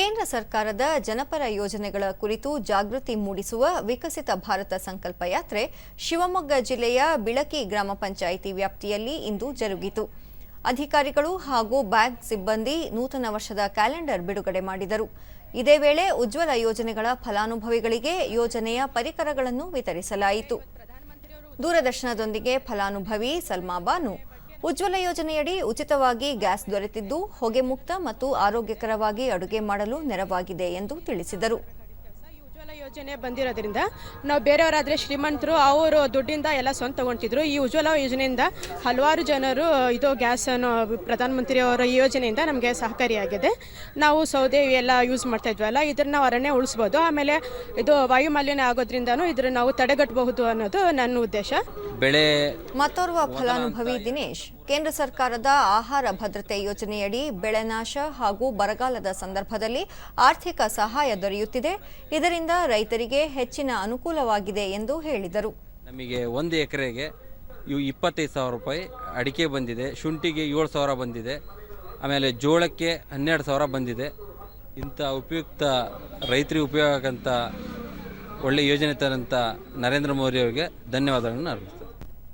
ಕೇಂದ್ರ ಸರ್ಕಾರದ ಜನಪರ ಯೋಜನೆಗಳ ಕುರಿತು ಜಾಗೃತಿ ಮೂಡಿಸುವ ವಿಕಸಿತ ಭಾರತ ಸಂಕಲ್ಪ ಯಾತ್ರೆ ಶಿವಮೊಗ್ಗ ಜಿಲ್ಲೆಯ ಬಿಳಕಿ ಗ್ರಾಮ ಪಂಚಾಯಿತಿ ವ್ಯಾಪ್ತಿಯಲ್ಲಿ ಇಂದು ಜರುಗಿತು. ಅಧಿಕಾರಿಗಳು ಹಾಗೂ ಬ್ಯಾಂಕ್ ಸಿಬ್ಬಂದಿ ನೂತನ ವರ್ಷದ ಕ್ಯಾಲೆಂಡರ್ ಬಿಡುಗಡೆ ಮಾಡಿದರು. ಇದೇ ವೇಳೆ ಉಜ್ವಲ ಯೋಜನೆಗಳ ಫಲಾನುಭವಿಗಳಿಗೆ ಯೋಜನೆಯ ಪರಿಕರಗಳನ್ನು ವಿತರಿಸಲಾಯಿತು. ದೂರದರ್ಶನದೊಂದಿಗೆ ಫಲಾನುಭವಿ ಸಲ್ಮಾ ಬಾನು ಉಜ್ವಲ ಯೋಜನೆಯಡಿ ಉಚಿತವಾಗಿ ಗ್ಯಾಸ್ ದೊರೆತಿದ್ದು ಹೊಗೆ ಮುಕ್ತ ಮತ್ತು ಆರೋಗ್ಯಕರವಾಗಿ ಅಡುಗೆ ಮಾಡಲು ನೆರವಾಗಿದೆ ಎಂದು ತಿಳಿಸಿದರು. ಉಜ್ವಲ ಯೋಜನೆ ಬಂದಿರೋದ್ರಿಂದ ನಾವು ಬೇರೆಯವರಾದರೆ ಶ್ರೀಮಂತರು ಅವರು ದುಡ್ಡಿಂದ ಎಲ್ಲ ಸ್ವಂತ ತಗೊಳ್ತಿದ್ರು ಈ ಉಜ್ವಲ ಯೋಜನೆಯಿಂದ ಹಲವಾರು ಜನರು ಇದು ಗ್ಯಾಸನ್ನು ಪ್ರಧಾನಮಂತ್ರಿ ಅವರ ಈ ಯೋಜನೆಯಿಂದ ನಮಗೆ ಸಹಕಾರಿಯಾಗಿದೆ ನಾವು ಸೌದೆ ಎಲ್ಲ ಯೂಸ್ ಮಾಡ್ತಾ ಇದ್ವಲ್ಲ ಇದನ್ನು ನಾವು ಅರಣ್ಯ ಉಳಿಸ್ಬೋದು. ಆಮೇಲೆ ಇದು ವಾಯುಮಾಲಿನ್ಯ ಆಗೋದ್ರಿಂದನೂ ಇದ್ರ ನಾವು ತಡೆಗಟ್ಟಬಹುದು ಅನ್ನೋದು ನನ್ನ ಉದ್ದೇಶ. ಬೆಳೆ ಮತ್ತೋರ್ವ ಫಲಾನುಭವಿ ದಿನೇಶ್. ಕೇಂದ್ರ ಸರ್ಕಾರದ ಆಹಾರ ಭದ್ರತೆ ಯೋಜನೆಯಡಿ ಬೆಳೆನಾಶ ಹಾಗೂ ಬರಗಾಲದ ಸಂದರ್ಭದಲ್ಲಿ ಆರ್ಥಿಕ ಸಹಾಯ ದೊರೆಯುತ್ತಿದೆ. ಇದರಿಂದ ರೈತರಿಗೆ ಹೆಚ್ಚಿನ ಅನುಕೂಲವಾಗಿದೆ ಎಂದು ಹೇಳಿದರು. ನಮಗೆ ಒಂದು ಎಕರೆಗೆ ಇಪ್ಪತ್ತೈದು ಸಾವಿರ ರೂಪಾಯಿ ಅಡಿಕೆ ಬಂದಿದೆ. ಶುಂಠಿಗೆ ಏಳು ಸಾವಿರ ಬಂದಿದೆ. ಆಮೇಲೆ ಜೋಳಕ್ಕೆ ಹನ್ನೆರಡು ಸಾವಿರ ಬಂದಿದೆ. ಇಂಥ ಉಪಯುಕ್ತ ರೈತರಿಗೆ ಉಪಯೋಗ ಆಗಂಥ ಒಳ್ಳೆ ಯೋಜನೆ ತರಂಥ ನರೇಂದ್ರ ಮೋದಿ ಅವರಿಗೆ ಧನ್ಯವಾದಗಳನ್ನು ಅರ್ಪಿಸ್ತೀನಿ.